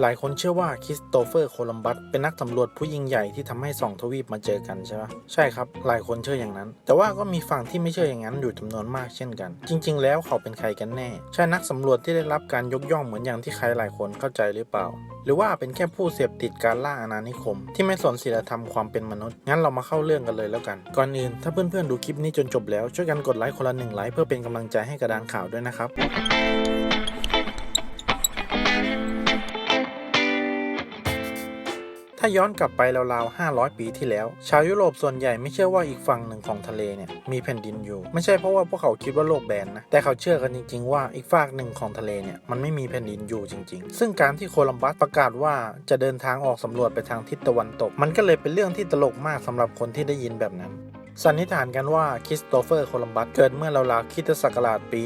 หลายคนเชื่อว่าคริสโตเฟอร์โคลัมบัสเป็นนักสำรวจผู้ยิ่งใหญ่ที่ทำให้สองทวีปมาเจอกันใช่ปะใช่ครับ หลายคนเชื่ออย่างนั้น แต่ว่าก็มีฝั่งที่ไม่เชื่ออย่างนั้นอยู่จำนวนมากเช่นกัน จริง ๆ แล้วเขาเป็นใครกันแน่ ใช่นักสำรวจที่ได้รับการยกย่องเหมือนอย่างที่ใครหลายคนเข้าใจหรือเปล่า หรือว่าเป็นแค่ผู้เสพติดการล่าอาณานิคม ที่ไม่สนศีลธรรมความเป็นมนุษย์งั้นเรามาเข้าเรื่องกันเลยแล้วกันก่อนอื่นถ้าเพื่อนๆดูคลิปนี้จนจบแล้วช่วยกันกดไลค์คนละหนึ่งไลค์เพื่อเป็นกำลังใจให้กระดานข่าวด้วยนะครับ ถ้าย้อนกลับไปราวๆ 500 ปีที่แล้ว ชาวยุโรปส่วนใหญ่ไม่เชื่อว่าอีกฝั่งหนึ่งของทะเลเนี่ยมีแผ่นดินอยู่ ไม่ใช่เพราะว่าพวกเขาคิดว่าโลกแบนนะ แต่เขาเชื่อกันจริงๆว่าอีกฝากหนึ่งของทะเลเนี่ยมันไม่มีแผ่นดินอยู่จริง ๆ ซึ่งการที่โคลัมบัสประกาศว่าจะเดินทางออกสำรวจไปทางทิศตะวันตก มันก็เลยเป็นเรื่องที่ตลกมากสำหรับคนที่ได้ยินแบบนั้น สันนิษฐานกันว่าคริสโตเฟอร์โคลัมบัสเกิดเมื่อราวๆคิตศักราชปี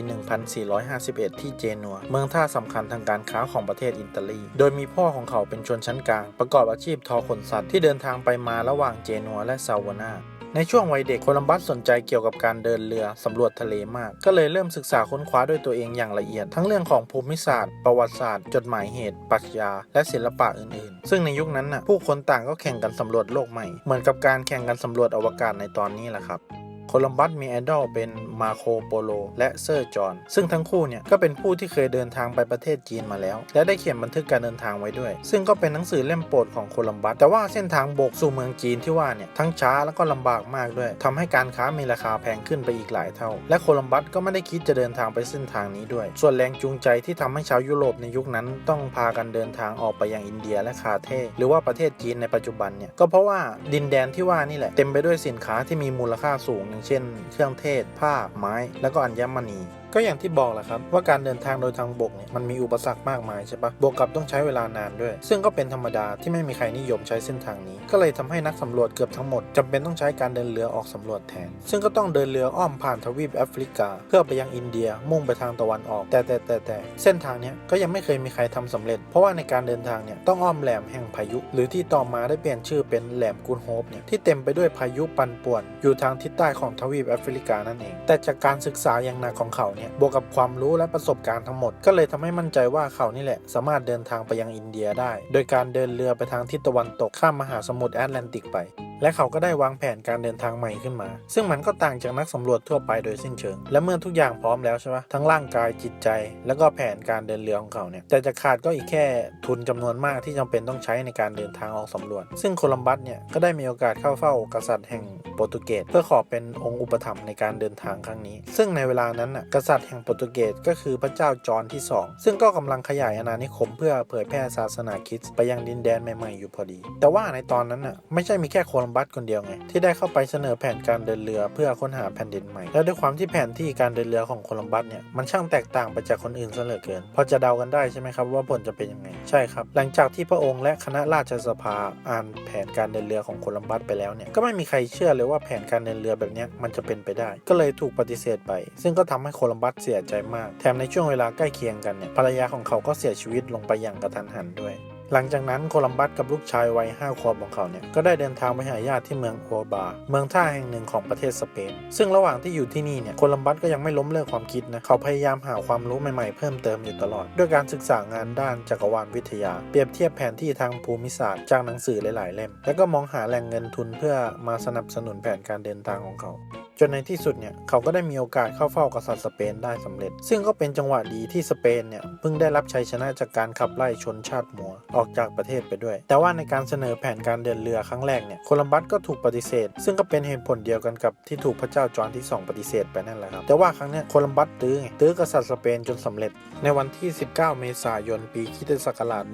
1451 ที่เจนัว เมืองท่าสำคัญทางการค้าของประเทศอิตาลี โดยมีพ่อของเขาเป็นชนชั้นกลาง ประกอบอาชีพทอขนสัตว์ที่เดินทางไปมาระหว่างเจนัวและซาวนา ในช่วงวัยเด็กโคลัมบัสสนใจเกี่ยวกับการเดินเรือสำรวจทะเลมาก ก็เลยเริ่มศึกษาค้นคว้าด้วยตัวเองอย่างละเอียด ทั้งเรื่องของภูมิศาสตร์ ประวัติศาสตร์ จดหมายเหตุปรัชญา และศิลปะอื่นๆ ซึ่งในยุคนั้นน่ะผู้คนต่างก็แข่งกันสำรวจโลกใหม่ เหมือนกับการแข่งกันสำรวจอวกาศในตอนนี้แหละครับ โคลัมบัสมีไอดอลเป็นมาโคโปโลและเซอร์จอห์นซึ่งทั้งคู่เนี่ยก็เป็นผู้ที่เคยเดินทางไปประเทศจีนมาแล้ว และได้เขียนบันทึกการเดินทางไว้ด้วย ซึ่งก็เป็นหนังสือเล่มโปรดของโคลัมบัสแต่ว่าเส้นทางโบกสู่เมืองจีนที่ว่าเนี่ยทั้งช้าแล้วก็ลำบากมากด้วยทำให้การค้ามีราคาแพงขึ้นไปอีกหลายเท่า และโคลัมบัสก็ไม่ได้คิดจะเดินทางไปเส้นทางนี้ด้วย ส่วนแรงจูงใจที่ทำให้ชาวยุโรปในยุคนั้นต้องพากันเดินทางออกไปยังอินเดียและคาเทหรือว่าประเทศจีนในปัจจุบันเนี่ยก็เพราะว่าดินแดนที่ว่านี่แหละเต็มไปด้วยสินค้าที่มีมูลค่าสูงเช่น เครื่องเทศ ผ้า ไม้ แล้วก็อัญมณีก็อย่างที่บอกแหละครับว่าการเดินทางโดยทางบกเนี่ยมันมีอุปสรรคมากมายใช่ปะบวกกับต้องใช้เวลานานด้วย ซึ่งก็เป็นธรรมดาที่ไม่มีใครนิยมใช้เส้นทางนี้ ก็เลยทำให้นักสำรวจเกือบทั้งหมดจำเป็นต้องใช้การเดินเรือออกสำรวจแทน ซึ่งก็ต้องเดินเรืออ้อมผ่านทวีปแอฟริกา เพื่อไปยังอินเดียมุ่งไปทางตะวันออก แต่แต่แต่แต่เส้นทางเนี้ยก็ยังไม่เคยมีใครทำสำเร็จ เพราะว่าในการเดินทางเนี่ยต้องอ้อมแหลมแห่งพายุ หรือที่ต่อมาได้เปลี่ยนชื่อเป็นแหลมกุนโฮปเนี่ยที่เต็มไปด้วยพายุปันป่วน อยู่ทางทิศใต้ของทวีปแอฟริกานั่นเอง แต่จากการศึกษาอย่างหนักของเขาเนี่ยบวกกับความรู้และประสบการณ์ทั้งหมด ก็เลยทำให้มั่นใจว่าเขานี่แหละ สามารถเดินทางไปยังอินเดียได้ โดยการเดินเรือไปทางทิศตะวันตกข้ามมหาสมุทรแอตแลนติกไปและเขาก็ได้วางแผนการเดินทางใหม่ขึ้นมา ซึ่งมันก็ต่างจากนักสำรวจทั่วไปโดยสิ้นเชิง และเมื่อทุกอย่างพร้อมแล้วใช่ปะทั้งร่างกายจิตใจ แล้วก็แผนการเดินเรือของเขาเนี่ยแต่จะขาดก็อีกแค่ทุนจำนวนมากที่จำเป็นต้องใช้ในการเดินทางออกสำรวจ ซึ่งโคลัมบัสเนี่ยก็ได้มีโอกาสเข้าเฝ้ากษัตริย์แห่งโปรตุเกสเพื่อขอเป็นองค์อุปถัมภ์ในการเดินทางครั้งนี้ ซึ่งในเวลานั้นน่ะกษัตริย์แห่งโปรตุเกสก็คือพระเจ้าจอห์นที่ 2 ซึ่งก็กำลังขยายอาณานิคมเพื่อเผยแพร่ศาสนาคริสต์ไปยังดินแดนใหม่ๆอยู่พอดี แต่ว่าในตอนนั้นน่ะไม่ใช่มีแค่โคลัมบัสคนเดียวไง ที่ได้เข้าไปเสนอแผนการเดินเรือเพื่อค้นหาแผ่นดินใหม่ และด้วยความที่แผนที่การเดินเรือของโคลัมบัสเนี่ยมันช่างแตกต่างไปจากคนอื่นซะเหลือเกิน พอจะเดากันได้ใช่ไหมครับว่าผลจะเป็นยังไง ใช่ครับ หลังจากที่พระองค์และคณะราชสภาอ่านแผนการเดินเรือของโคลัมบัสไปแล้วเนี่ยก็ไม่มีใครเชื่อเลยว่าแผนการเดินเรือแบบนี้มันจะเป็นไปได้ ก็เลยถูกปฏิเสธไป ซึ่งก็ทำให้โคลัมบัสเสียใจมาก แถมในช่วงเวลาใกล้เคียงกันเนี่ยภรรยาของเขาก็เสียชีวิตลงไปอย่างกระทันหันด้วย หลังจากนั้นโคลัมบัสกับลูกชายวัยห้าขวบของเขาเนี่ยก็ได้เดินทางไปหาญาติที่เมืองโอบา เมืองท่าแห่งหนึ่งของประเทศสเปน ซึ่งระหว่างที่อยู่ที่นี่เนี่ยโคลัมบัสก็ยังไม่ล้มเลิกความคิดนะเขาพยายามหาความรู้ใหม่ๆเพิ่มเติมอยู่ตลอด ด้วยการศึกษางานด้านจักรวาลวิทยา เปรียบเทียบแผนที่ทางภูมิศาสตร์จากหนังสือหลายๆเล่ม แล้วก็มองหาแหล่งเงินทุนเพื่อมาสนับสนุนแผนการเดินทางของเขา จนในที่สุดเนี่ยเขาก็ได้มีโอกาสเข้าเฝ้ากษัตริย์สเปนได้สำเร็จ ซึ่งก็เป็นจังหวะดีที่สเปนเนี่ยเพิ่งได้รับชัยชนะจากการขับไล่ชนชาติมัวออกจากประเทศไปด้วย แต่ว่าในการเสนอแผนการเดินเรือครั้งแรกเนี่ยโคลัมบัสก็ถูกปฏิเสธ ซึ่งก็เป็นเหตุผลเดียวกันกับที่ถูกพระเจ้าจอห์นที่ 2 ปฏิเสธไปนั่นแหละครับแต่ว่าครั้งเนี้ยโคลัมบัสตื้อไงตื้อกษัตริย์สเปนจนสำเร็จ ในวันที่ 19 เมษายนปีคริสตศักราช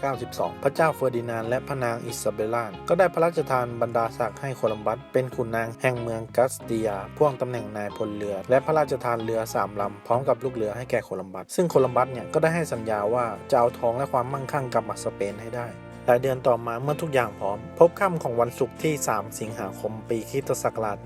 1492 พระเจ้าเฟอร์ดินานด์และพระนางอิซาเบลาก็ได้พระราชทานบรรดาศักดิ์ให้โคลัมบัสเป็นขุนนางแห่งเมืองกัสเตียพ่วงตำแหน่งนายพลเรือ และพระราชทานเรือสามลำ พร้อมกับลูกเรือให้แก่โคลัมบัสซึ่งโคลัมบัสเนี่ยก็ได้ให้สัญญาว่าจะเอาทองและความมั่งคั่งกลับมาสเปนให้ได้ หลายเดือนต่อมาเมื่อทุกอย่างพร้อม พบค่ำของวันศุกร์ที่ 3 สิงหาคม ปีคริสตศักราช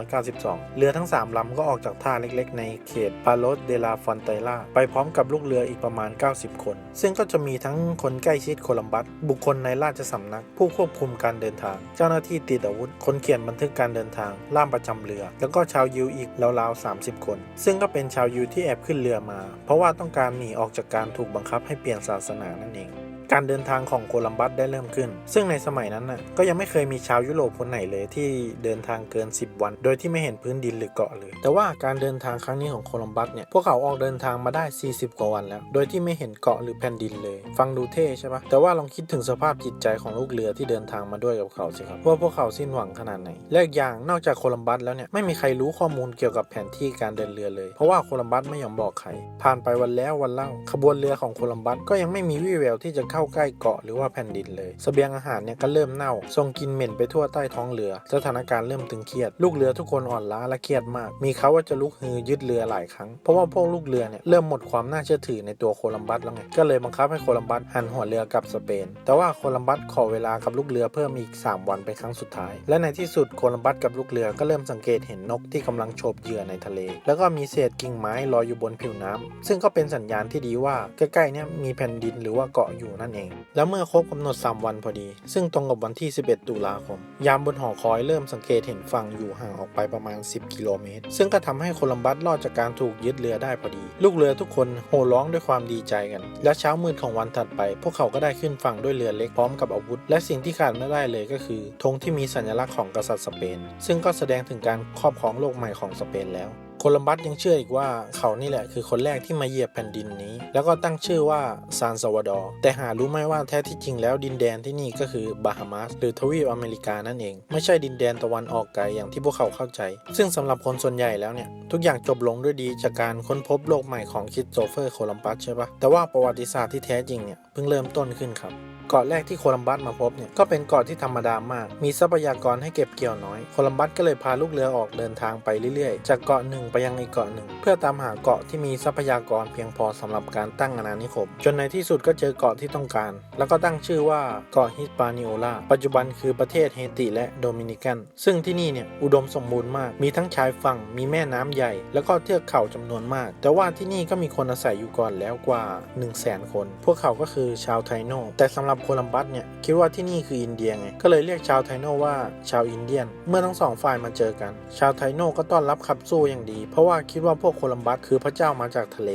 1492 เรือทั้ง 3 ลำก็ออกจากท่าเล็กๆ ในเขตปาโลสเดลาฟอนเตล่า ไปพร้อมกับลูกเรืออีกประมาณ 90 คน ซึ่งก็จะมีทั้งคนใกล้ชิดโคลัมบัส บุคคลในราชสำนัก ผู้ควบคุมการเดินทาง เจ้าหน้าที่ติดอาวุธ คนเขียนบันทึกการเดินทาง ล่ามประจำเรือ แล้วก็ชาวยิวอีกราวๆ 30 คน ซึ่งก็เป็นชาวยิวที่แอบขึ้นเรือมา เพราะว่าต้องการหนีออกจากการถูกบังคับให้เปลี่ยนศาสนานั่นเอง การเดินทางของโคลัมบัสได้เริ่มขึ้น ซึ่งในสมัยนั้นน่ะก็ยังไม่เคยมีชาวยุโรปคนไหนเลยที่เดินทางเกิน 10 วัน โดยที่ไม่เห็นพื้นดินหรือเกาะเลย แต่ว่าการเดินทางครั้งนี้ของโคลัมบัสเนี่ยพวกเขาออกเดินทางมาได้ 40 กว่าวันแล้ว โดยที่ไม่เห็นเกาะหรือแผ่นดินเลย ฟังดูเท่ใช่ปะแต่ว่าลองคิดถึงสภาพจิตใจของลูกเรือที่เดินทางมาด้วยกับเขาสิครับว่าพวกเขาสิ้นหวังขนาดไหนและอีกอย่างนอกจากโคลัมบัสแล้วเนี่ยไม่มีใครรู้ข้อมูลเกี่ยวกับแผนที่การเดินเรือเลย เพราะว่าโคลัมบัสไม่ยอมบอกใครผ่านไปวันแล้ววันเล่าขบวนเรือของโคลัมบัสก็ยังไม่มีวี่แววที่จะเข้าข้าใกล้เกาะหรือว่าแผ่นดินเลยสเสบียงอาหารเนี่ยก็เริ่มเน่าส่งกินเหม็นไปทั่วใต้ท้องเรือ สถานการณ์เริ่มตึงเครียด ลูกเรือทุกคนอ่อนล้าและเครียดมาก มีเขาว่าจะลุกฮือยึดเรือหลายครั้ง เพราะว่าพวกลูกเรือเนี่ยเริ่มหมดความน่าเชื่อถือในตัวโคลัมบัสแล้วไง ก็เลยบังคับให้โคลัมบัสหันหัวเรือกลับสเปน แต่ว่าโคลัมบัสขอเวลากับลูกเรือเพิ่มอีก 3 วันเป็นครั้งสุดท้าย และในที่สุดโคลัมบัสกับลูกเรือก็เริ่มสังเกตเห็นนกที่กำลังโฉบเหยื่อในทะเล แล้วก็มีเศษกิ่งไม้ลอยอยู่บนผิวน้ำซึ่งก็เป็นสัญญาณที่ดีว่าใกล้ๆเนี่ยมีแผ่นดินหรือว่าเกาะอยู่นั่นเอง แล้วเมื่อครบกำหนด 3 วันพอดี ซึ่งตรงกับวันที่ 11 ตุลาคม ยามบนหอคอยเริ่มสังเกตเห็นฝั่งอยู่ห่างออกไปประมาณ 10 กิโลเมตร ซึ่งก็ทำให้โคลัมบัสรอดจากการถูกยึดเรือได้พอดี ลูกเรือทุกคนโห่ร้องด้วยความดีใจกัน และเช้ามืดของวันถัดไป พวกเขาก็ได้ขึ้นฝั่งด้วยเรือเล็กพร้อมกับอาวุธ และสิ่งที่ขาดไม่ได้เลยก็คือธงที่มีสัญลักษณ์ของกษัตริย์สเปน ซึ่งก็แสดงถึงการครอบครองโลกใหม่ของสเปนแล้ว โคลัมบัสยังเชื่ออีกว่าเขานี่แหละคือคนแรกที่มาเหยียบแผ่นดินนี้ แล้วก็ตั้งชื่อว่าซานซาวดอร์แต่หารู้ไหมว่าแท้ที่จริงแล้วดินแดนที่นี่ก็คือบาฮามาสหรือทวีปอเมริกานั่นเอง ไม่ใช่ดินแดนตะวันออกไกลอย่างที่พวกเขาเข้าใจ ซึ่งสำหรับคนส่วนใหญ่แล้วเนี่ย ทุกอย่างจบลงด้วยดีจากการค้นพบโลกใหม่ของคริสโตเฟอร์โคลัมบัสใช่ปะแต่ว่าประวัติศาสตร์ที่แท้จริงเนี่ยเพิ่งเริ่มต้นขึ้นครับเกาะแรกที่โคลัมบัสมาพบเนี่ยก็เป็นเกาะที่ธรรมดามาก มีทรัพยากรให้เก็บเกี่ยวน้อย โคลัมบัสก็เลยพาลูกเรือออกเดินทางไปเรื่อยๆ จากเกาะหนึ่งไปยังอีกเกาะหนึ่ง เพื่อตามหาเกาะที่มีทรัพยากรเพียงพอสำหรับการตั้งอาณานิคม จนในที่สุดก็เจอเกาะที่ต้องการ แล้วก็ตั้งชื่อว่าเกาะฮิสปานิโอลา ปัจจุบันคือประเทศเฮติและโดมินิกัน ซึ่งที่นี่เนี่ยอุดมสมบูรณ์มาก มีทั้งชายฝั่ง มีแม่น้ำใหญ่ แล้วก็เทือกเขาจำนวนมาก แต่ว่าที่นี่ก็มีคนอาศัยอยู่ก่อนแล้วกว่า 1 0 0 0 0แสนคน พวกเขาก็คือชาวไทโนแต่สำหรับโคลัมบัสเนี่ยคิดว่าที่นี่คืออินเดียไงก็เลยเรียกชาวไทโนว่าชาวอินเดียน เมื่อทั้งสองฝ่ายมาเจอกัน ชาวไทโนก็ต้อนรับขับสู้อย่างดี เพราะว่าคิดว่าพวกโคลัมบัสคือพระเจ้ามาจากทะเล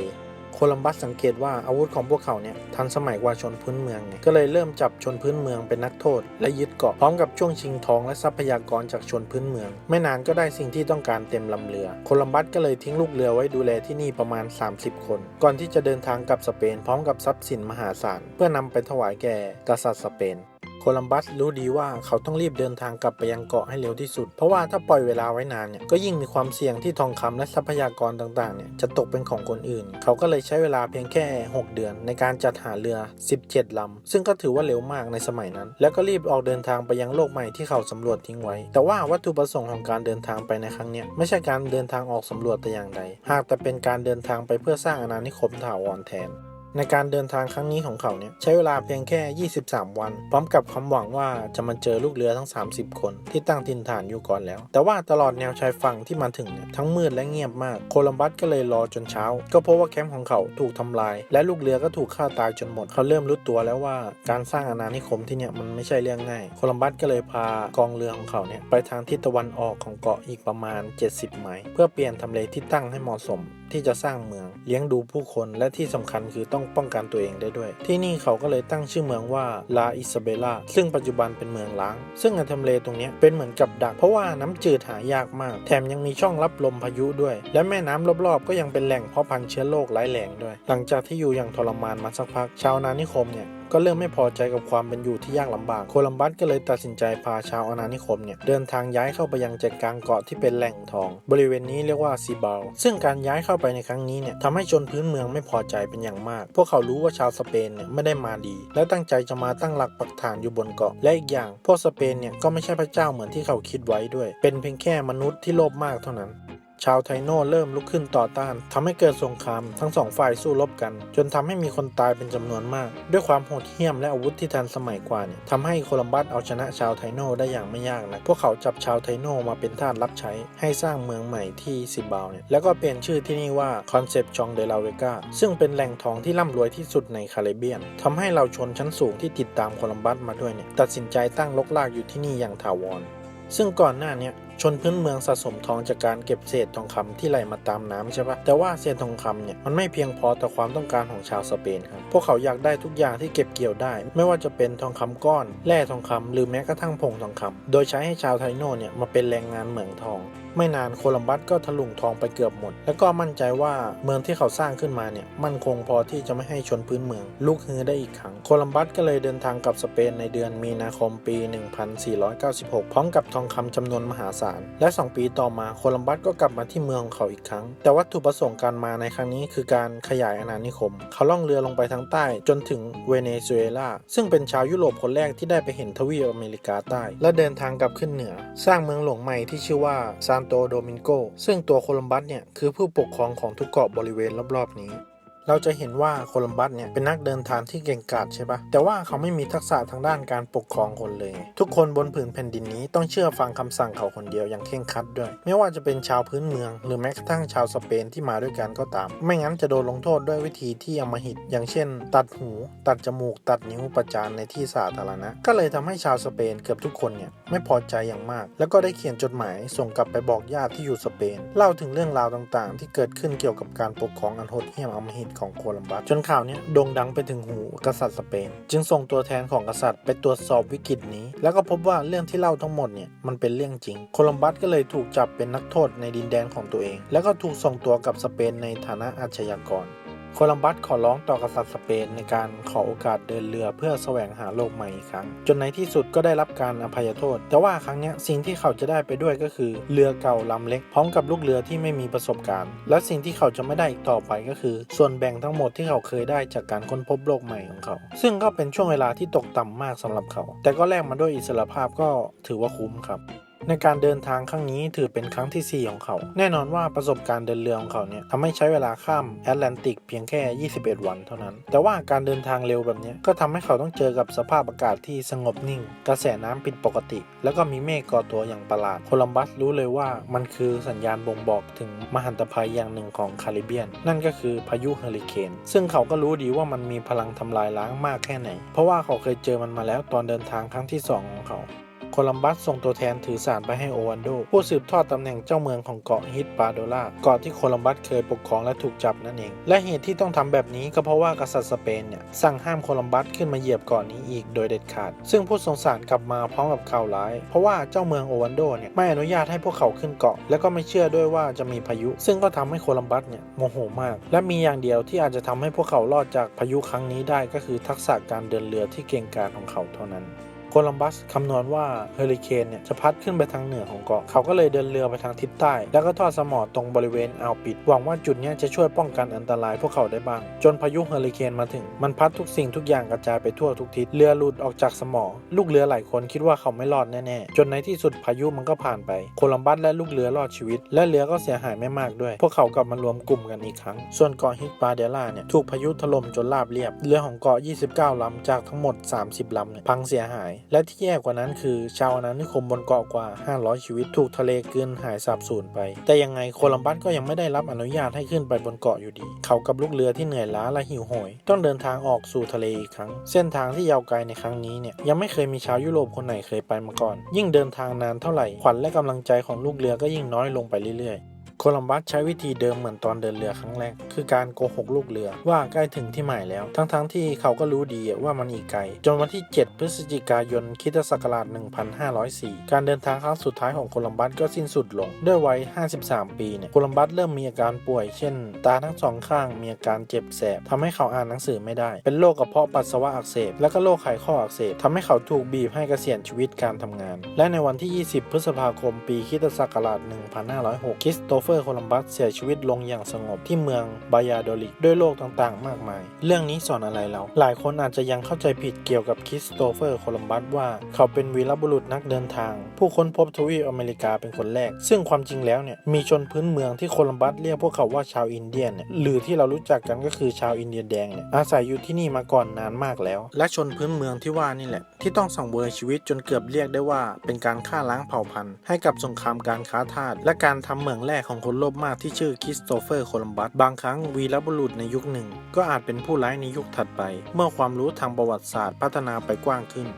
โคลัมบัสสังเกตว่าอาวุธของพวกเขาเนี่ยทันสมัยกว่าชนพื้นเมืองไงก็เลยเริ่มจับชนพื้นเมืองเป็นนักโทษ และยึดเกาะพร้อมกับช่วงชิงทองและทรัพยากรจากชนพื้นเมือง ไม่นานก็ได้สิ่งที่ต้องการเต็มลำเรือ โคลัมบัสก็เลยทิ้งลูกเรือไว้ดูแลที่นี่ประมาณ 30 คน ก่อนที่จะเดินทางกลับสเปนพร้อมกับทรัพย์สินมหาศาลเพื่อนำไปถวายแก่กษัตริย์สเปน คลัมบัสรู้ดีว่าเขาต้องรีบเดินทางกลับไปยังเกาะให้เร็วที่สุด เพราะว่าถ้าปล่อยเวลาไว้นานเนี่ยก็ยิ่งมีความเสี่ยงที่ทองคำและทรัพยากรต่างๆเนี่ยจะตกเป็นของคนอื่น เขาก็เลยใช้เวลาเพียงแค่ 6 เดือน ในการจัดหาเรือ 17ลำซึ่งก็ถือว่าเร็วมากในสมัยนั้น แล้วก็รีบออกเดินทางไปยังโลกใหม่ที่เขาสำรวจทิ้งไว้ แต่ว่าวัตถุประสงค์ของการเดินทางไปในครั้งเนี้ยไม่ใช่การเดินทางออกสำรวจแต่อย่างใด หากแต่เป็นการเดินทางไปเพื่อสร้างอาณานิคมถาวรแทน ในการเดินทางครั้งนี้ของเขาเนี่ยใช้เวลาเพียงแค่ 23 วัน พร้อมกับความหวังว่าจะมาเจอลูกเรือทั้ง 30 คนที่ตั้งถิ่นฐานอยู่ก่อนแล้ว แต่ว่าตลอดแนวชายฝั่งที่มาถึงเนี่ยทั้งมืดและเงียบมาก โคลัมบัสก็เลยรอจนเช้า ก็พบว่าแคมป์ของเขาถูกทำลาย และลูกเรือก็ถูกฆ่าตายจนหมด เขาเริ่มรู้ตัวแล้วว่าการสร้างอาณานิคมที่เนี่ยมันไม่ใช่เรื่องง่าย โคลัมบัสก็เลยพากองเรือของเขาเนี่ยไปทางทิศตะวันออกของเกาะอีกประมาณ 70 ไมล์เพื่อเปลี่ยนทำเลที่ตั้งให้เหมาะสมที่จะสร้างเมืองเลี้ยงดูผู้คนและที่สำคัญคือต้องป้องกันตัวเองได้ด้วย ที่นี่เขาก็เลยตั้งชื่อเมืองว่าลาอิซาเบลาซึ่งปัจจุบันเป็นเมืองล้าง ซึ่งในทำเลตรงนี้เป็นเหมือนกับดัก เพราะว่าน้ำจืดหายากมาก แถมยังมีช่องรับลมพายุด้วย และแม่น้ำรอบๆ ก็ยังเป็นแหล่งเพาะพันธุ์เชื้อโรคร้ายแรงด้วย หลังจากที่อยู่อย่างทรมานมาสักพัก ชาวนานิคมเนี่ย ก็เริ่มไม่พอใจกับความเป็นอยู่ที่ยากลำบาก โคลัมบัสก็เลยตัดสินใจพาชาวอาณานิคมเนี่ยเดินทางย้ายเข้าไปยังใจกลางเกาะที่เป็นแหล่งทอง บริเวณนี้เรียกว่าซีบาลซึ่งการย้ายเข้าไปในครั้งนี้เนี่ยทำให้ชนพื้นเมืองไม่พอใจเป็นอย่างมาก พวกเขารู้ว่าชาวสเปนเนี่ยไม่ได้มาดี และตั้งใจจะมาตั้งหลักปักฐานอยู่บนเกาะ และอีกอย่าง พวกสเปนเนี่ยก็ไม่ใช่พระเจ้าเหมือนที่เขาคิดไว้ด้วย เป็นเพียงแค่มนุษย์ที่โลภมากเท่านั้น ชาวไทโน่เริ่มลุกขึ้นต่อต้านทำให้เกิดสงครามทั้งสองฝ่ายสู้รบกัน จนทำให้มีคนตายเป็นจำนวนมาก ด้วยความโหดเหี้ยมและอาวุธที่ทันสมัยกว่าเนี่ยทำให้โคลัมบัสเอาชนะชาวไทโน่ได้อย่างไม่ยากนะพวกเขาจับชาวไทโน่มาเป็นทาสรับใช้ให้สร้างเมืองใหม่ที่ซิบาวเนี่ยแล้วก็เปลี่ยนชื่อที่นี่ว่าคอนเซปชองเดลาเวกาซึ่งเป็นแหล่งทองที่ร่ำรวยที่สุดในคาริเบียนทำให้เราชนชั้นสูงที่ติดตามโคลัมบัสมาด้วยเนี่ยตัดสินใจตั้งลกลากอยู่ที่นี่อย่างถาวรซึ่งก่อนหน้านี้ ชนพื้นเมืองสะสมทองจากการเก็บเศษทองคำที่ไหลมาตามน้ำใช่ปะแต่ว่าเศษทองคำเนี่ยมันไม่เพียงพอต่อความต้องการของชาวสเปนครับพวกเขาอยากได้ทุกอย่างที่เก็บเกี่ยวได้ ไม่ว่าจะเป็นทองคำก้อน แร่ทองคำหรือแม้กระทั่งผงทองคำโดยใช้ให้ชาวไทโนเนี่ยมาเป็นแรงงานเหมืองทอง ไม่นานโคลัมบัสก็ถลุงทองไปเกือบหมด แล้วก็มั่นใจว่าเมืองที่เขาสร้างขึ้นมาเนี่ยมั่นคงพอที่จะไม่ให้ชนพื้นเมือง ลุกฮือได้อีกครั้งโคลัมบัสก็เลยเดินทางกลับสเปนในเดือนมีนาคมปี 1496 พร้อมกับทองคำจำนวนมหาศาล และ 2 ปีต่อมาโคลัมบัสก็กลับมาที่เมืองของเขาอีกครั้ง แต่วัตถุประสงค์การมาในครั้งนี้คือการขยายอาณานิคม เขาล่องเรือลงไปทางใต้จนถึงเวเนซุเอลาซึ่งเป็นชาวยุโรปคนแรกที่ได้ไปเห็นทวีปอเมริกาใต้ และเดินทางกลับขึ้นเหนือ สร้างเมืองหลวงใหม่ที่ชื่อว่าซานโตโดมิงโก ซึ่งตัวโคลัมบัสเนี่ย คือผู้ปกครองของทุกเกาะบริเวณรอบๆนี้ เราจะเห็นว่าโคลัมบัสเนี่ยเป็นนักเดินทางที่เก่งกาจใช่ปะแต่ว่าเขาไม่มีทักษะทางด้านการปกครองคนเลย ทุกคนบนผืนแผ่นดินนี้ต้องเชื่อฟังคำสั่งเขาคนเดียวอย่างเคร่งครัดด้วย ไม่ว่าจะเป็นชาวพื้นเมือง หรือแม้กระทั่งชาวสเปนที่มาด้วยกันก็ตาม ไม่งั้นจะโดนลงโทษด้วยวิธีที่อำมหิต อย่างเช่น ตัดหู ตัดจมูก ตัดนิ้วประจานในที่สาธารณะ ก็เลยทำให้ชาวสเปนเกือบทุกคนเนี่ยไม่พอใจอย่างมาก แล้วก็ได้เขียนจดหมายส่งกลับไปบอกญาติที่อยู่สเปน เล่าถึงเรื่องราวต่างๆ ที่เกิดขึ้นเกี่ยวกับการปกครองอันโหดเหี้ยมอำมหิตของโคลัมบัสจนข่าวเนี้ยโด่งดังไปถึงหูกษัตริย์สเปน จึงส่งตัวแทนของกษัตริย์ไปตรวจสอบวิกฤตนี้ แล้วก็พบว่าเรื่องที่เล่าทั้งหมดเนี่ยมันเป็นเรื่องจริง โคลัมบัสก็เลยถูกจับเป็นนักโทษในดินแดนของตัวเอง แล้วก็ถูกส่งตัวกับสเปนในฐานะอาชญากร โคลัมบัสขอร้องต่อกษัตริย์สเปนในการขอโอกาสเดินเรือเพื่อแสวงหาโลกใหม่อีกครั้ง จนในที่สุดก็ได้รับการอภัยโทษ แต่ว่าครั้งนี้สิ่งที่เขาจะได้ไปด้วยก็คือ เรือเก่าลำเล็ก พร้อมกับลูกเรือที่ไม่มีประสบการณ์ และสิ่งที่เขาจะไม่ได้อีกต่อไปก็คือ ส่วนแบ่งทั้งหมดที่เขาเคยได้จากการค้นพบโลกใหม่ของเขา ซึ่งก็เป็นช่วงเวลาที่ตกต่ำมากสำหรับเขา แต่ก็แลกมาด้วยอิสรภาพก็ถือว่าคุ้มครับ ในการเดินทางครั้งนี้ถือเป็นครั้งทีสี่ 4 ของเขา แน่นอนว่าประสบการณ์เดินเรือของเขาเนี่ยทำให้ใช้เวลาข้ามแอตแลนติกเพียงแค่ 21 วันเท่านั้น แต่ว่าการเดินทางเร็วแบบนี้ก็ทำให้เขาต้องเจอกับสภาพอากาศที่สงบนิ่ง กระแสน้ำผิดปกติ แล้วก็มีเมฆก่อตัวอย่างประหลาด โคลัมบัสรู้เลยว่ามันคือสัญญาณบ่งบอกถึงมหันตภัยอย่างหนึ่งของคาริเบียน นั่นก็คือพายุเฮอริเคนซึ่งเขาก็รู้ดีว่ามันมีพลังทำลายล้างมากแค่ไหน เพราะว่าเขาเคยเจอมันมาแล้วตอนเดินทางครั้งที่สองของเขา คลัมบัสส่งตัวแทนถือสารไปให้โอวันโด ผู้สืบทอดตำแหน่งเจ้าเมืองของเกาะฮิตปาโดลาเกาะที่โคลัมบัสเคยปกครองและถูกจับนั่นเอง และเหตุที่ต้องทำแบบนี้ก็เพราะว่ากษัตริย์สเปนเนี่ยสั่งห้ามโคลัมบัสขึ้นมาเหยียบเกาะนี้อีกโดยเด็ดขาด ซึ่งผู้ส่งสารกลับมาพร้อมกับข่าวร้าย เพราะว่าเจ้าเมืองโอวันโดเนี่ยไม่อนุญาตให้พวกเขาขึ้นเกาะ และก็ไม่เชื่อด้วยว่าจะมีพายุ ซึ่งก็ทำให้โคลัมบัสเนี่ยโมโหมาก และมีอย่างเดียวที่อาจจะทำให้พวกเขารอดจากพายุครั้งนี้ได้ก็คือทักษะการเดินเรือที่เก่งกาจของเขาเท่านั้น โคลัมบัสคำนวณว่าเฮอริเคนเนี่ยจะพัดขึ้นไปทางเหนือของเกาะ เขาก็เลยเดินเรือไปทางทิศใต้ แล้วก็ทอดสมอตรงบริเวณอ่าวปิด หวังว่าจุดนี้จะช่วยป้องกันอันตรายพวกเขาได้บ้าง จนพายุเฮอริเคนมาถึง มันพัดทุกสิ่งทุกอย่างกระจายไปทั่วทุกทิศ เรือหลุดออกจากสมอ ลูกเรือหลายคนคิดว่าเขาไม่รอดแน่ๆ จนในที่สุดพายุมันก็ผ่านไป โคลัมบัสและลูกเรือรอดชีวิต และเรือก็เสียหายไม่มากด้วย พวกเขากลับมารวมกลุ่มกันอีกครั้ง ส่วนเกาะฮิตปาเดล่าเนี่ยถูกพายุถล่มจนราบเรียบ เรือของเกาะ 29 ลำจากทั้งหมด 30 ลำเนี่ยพังเสียหายและที่แย่กว่านั้นคือ ชาวอาณานิคมบนเกาะกว่า 500 ชีวิตถูกทะเลกลืนหายสาบสูญไป แต่ยังไงโคลัมบัสก็ยังไม่ได้รับอนุญาตให้ขึ้นไปบนเกาะอยู่ดี เขากับลูกเรือที่เหนื่อยล้าและหิวโหย ต้องเดินทางออกสู่ทะเลอีกครั้ง เส้นทางที่ยาวไกลในครั้งนี้เนี่ยยังไม่เคยมีชาวยุโรปคนไหนเคยไปมาก่อน ยิ่งเดินทางนานเท่าไหร่ขวัญและกำลังใจของลูกเรือก็ยิ่งน้อยลงไปเรื่อยๆ ลัมบัสใช้วิธีเดิมเหมือนตอนเดินเรือครั้งแรก คือการโกหกลูกเรือว่าใกล้ถึงที่หมายแล้ว ทั้งๆทที่เขาก็รู้ดีว่ามันอีกไกล จนวันที่ 7 พฤศจิกายนคิตศักราช 1504 การเดินทางครั้งสุดท้ายของโคลัมบัสก็สิ้นสุดลง ด้วยวัย 53 ปีเนี่ยโคลัมบัสเริ่มมีอาการป่วย เช่น ตาทั้งสองข้างมีอาการเจ็บแสบทำให้เขาอ่านหนังสือไม่ได้ เป็นโรคกระเพาะปัสสาวะอักเสบ และก็โรคไขข้ออักเสบทำให้เขาถูกบีบให้เกษียณชีวิตการทำงาน และในวันที่ 20 พฤษภาคม ปีคิตศักราช 1506 คริสโตเฟอร์โคลัมบัสเสียชีวิตลงอย่างสงบที่เมืองบายาโดลิกด้วยโรคต่างๆ มากมาย เรื่องนี้สอนอะไรเรา หลายคนอาจจะยังเข้าใจผิดเกี่ยวกับคริสโตเฟอร์โคลัมบัสว่าเขาเป็นวีรบุรุษนักเดินทาง ผู้ค้นพบทวีปอเมริกาเป็นคนแรก ซึ่งความจริงแล้วเนี่ยมีชนพื้นเมืองที่โคลัมบัสเรียกพวกเขาว่าชาวอินเดียนเนี่ยหรือที่เรารู้จักกันก็คือชาวอินเดียแดงเนี่ยอาศัยอยู่ที่นี่มาก่อนนานมากแล้ว และชนพื้นเมืองที่ว่านี่แหละ ที่ต้องสังเวยชีวิตจนเกือบเรียกได้ว่า เป็นการฆ่าล้างเผ่าพันธุ์ให้กับสงครามการค้าทาสและการทำเหมืองแร่ของคนโลภมากที่ชื่อคริสโตเฟอร์โคลัมบัสบางครั้งวีรบุรุษในยุคหนึ่ง ก็อาจเป็นผู้ร้ายในยุคถัดไป เมื่อความรู้ทางประวัติศาสตร์พัฒนาไปกว้างขึ้น